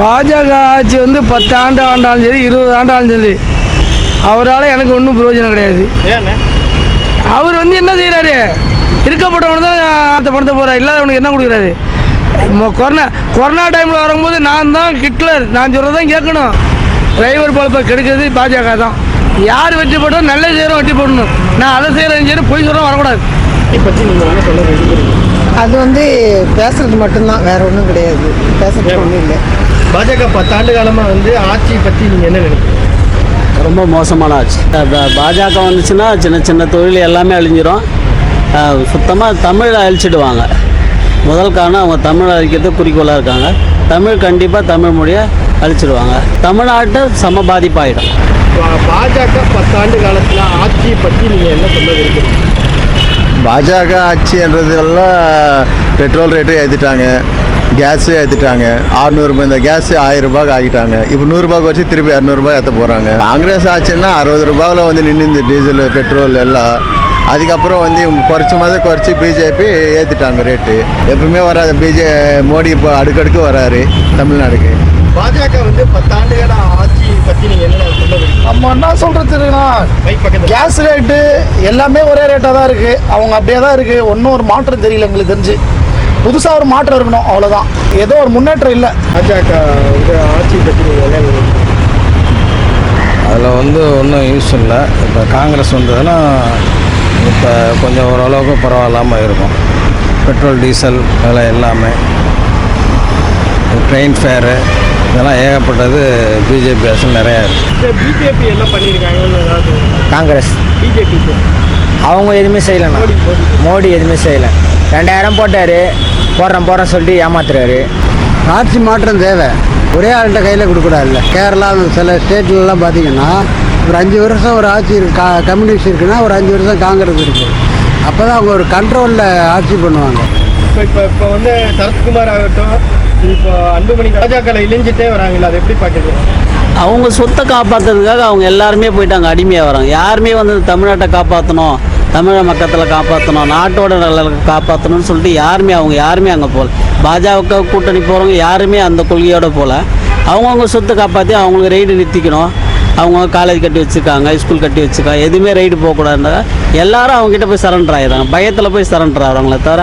பாஜக ஆட்சி வந்து பத்து ஆண்டு ஆண்டாலும் சரி இருபது ஆண்டாலும் சரி அவரால் எனக்கு ஒன்றும் பிரயோஜனம் கிடையாது. ஏண்ணே அவர் வந்து என்ன செய்கிறாரு இருக்கப்பட்டவனு தான் அந்த பணத்தை போகிறார் இல்லாதவனுக்கு என்ன கொடுக்குறாரு? மொ- கொரோனா கொரோனா டைமில் வரும்போது நான் தான் ஹிட்லர். நான் சொல்கிறதான் கேட்கணும். டிரைவர் பொழப்பை கெடுக்கிறது பாஜக தான். யார் வெற்றி போட்டாலும் நல்ல செய்கிறோம் வெற்றி போடணும். நான் அதை செய்கிறேன் சரி பொய் சொல்கிறோம் வரக்கூடாது. அது வந்து பேசுறது மட்டும்தான் வேற ஒன்றும் கிடையாது. பேசுறது ஒன்றும் இல்லை. பாஜக பத்தாண்டு காலமாக வந்து ஆட்சி பற்றி நீங்கள் என்ன நினைக்கிறீங்க? ரொம்ப மோசமான ஆட்சி. பாஜக வந்துச்சுன்னா சின்ன சின்ன தொழில் எல்லாமே அழிஞ்சிரும். சுத்தமாக தமிழை அழிச்சிடுவாங்க. முதல் காரணம் அவங்க தமிழ் அழிக்கிறது குறிக்கோளாக இருக்காங்க. தமிழ் கண்டிப்பாக தமிழ் மொழியை அழிச்சிடுவாங்க. தமிழ்நாட்டை சம பாதிப்பாயிடும். பாஜக பத்தாண்டு காலத்தில் ஆட்சி பற்றி நீங்கள் என்ன சொல்ல விரும்புறீங்க? பாஜக ஆட்சின்றதெல்லாம் பெட்ரோல் ரேட்டு ஏற்றிட்டாங்க கேஸு ஏற்றிட்டாங்க ஆறுநூறுபா இந்த கேஸ் ஆயிரம் ரூபாய்க்கு ஆகிட்டாங்க இப்போ நூறுரூபாய்க்கு வச்சு திருப்பி இரநூறுபா ஏற்ற போகிறாங்க காங்கிரஸ் ஆட்சின்னா அறுபது ரூபாவில் வந்து நின்று இந்த டீசல் பெட்ரோல் எல்லாம். அதுக்கப்புறம் வந்து குறைச்ச மாதிரி குறைச்சி பிஜேபி ஏற்றிட்டாங்க ரேட்டு எப்பவுமே வராது. பிஜே மோடி இப்போ அடுக்கடுக்கு வராரு தமிழ்நாடுக்கு. பாஜக வந்து பத்தாண்டு கால ஆட்சி பற்றி நீங்கள் என்ன நம்ம என்ன சொல்கிறதுனா கேஸ் ரேட்டு எல்லாமே ஒரே ரேட்டாக தான் இருக்குது அவங்க அப்படியே தான் இருக்குது ஒன்றும் ஒரு மாற்றம் தெரியல எங்களுக்கு தெரிஞ்சு. புதுசாக ஒரு மாற்றம் இருக்கணும் அவ்வளோதான் ஏதோ ஒரு முன்னேற்றம் இல்லை. பாஜக ஆட்சி அதில் வந்து ஒன்றும் யூஸ் இல்லை. இப்போ காங்கிரஸ் வந்ததுன்னா இப்போ கொஞ்சம் ஓரளவுக்கு பரவாயில்லாமல் இருக்கும். பெட்ரோல் டீசல் விலை எல்லாமே. ட்ரெயின் ஃபேரு இதெல்லாம் ஏகப்பட்டது பிஜேபி அரசு நிறையா இருக்குது பிஜேபி காங்கிரஸ். பிஜேபி அவங்க எதுவுமே செய்யலைண்ணா. மோடி எதுவுமே செய்யலை. ரெண்டாயிரம் போட்டார். போடுறேன் போடுறேன் சொல்லிட்டு ஏமாத்துறாரு. ஆட்சி மாற்றம் தேவை. ஒரே ஆள்கிட்ட கையில் கொடுக்கூடாதுல்ல கேரளா சில ஸ்டேட்லலாம் பார்த்தீங்கன்னா ஒரு அஞ்சு வருஷம் ஒரு ஆட்சி இருக்கு கா கம்யூனிஸ்ட் இருக்குன்னா ஒரு அஞ்சு வருஷம் காங்கிரஸ் இருக்குது அப்போ தான் அவங்க ஒரு கண்ட்ரோலில் ஆட்சி பண்ணுவாங்க. இப்போ இப்போ இப்போ வந்து சரத்குமார் ஆகட்டும் இப்போ அன்புமணி பாஜகவில் இணைஞ்சிட்டே வராங்களா அதை எப்படி பார்க்குறீங்க அவங்க சொத்தை காப்பாற்றுறதுக்காக அவங்க எல்லாருமே போயிட்டாங்க அடிமையாக வராங்க. யாருமே வந்து தமிழ்நாட்டை காப்பாற்றணும் தமிழக மக்கத்தில் காப்பாற்றணும் நாட்டோட நலனுக்கு காப்பாற்றணும்னு சொல்லிட்டு யாருமே அவங்க யாருமே அங்கே போகல பாஜக கூட்டணி போகிறவங்க யாருமே அந்த கொள்கையோட போகல அவங்கவுங்க சொத்தை காப்பாற்றி அவங்களுக்கு ரைடு நிறுத்திக்கணும். அவங்க காலேஜ் கட்டி வச்சுருக்காங்க ஸ்கூல் கட்டி வச்சுருக்காங்க எதுவுமே ரைடு போகக்கூடாதுன்றத எல்லாரும் அவங்ககிட்ட போய் சரண்டர் ஆகிடுறாங்க பயத்தில் போய் சரண்டர் ஆகிறாங்களே தவிர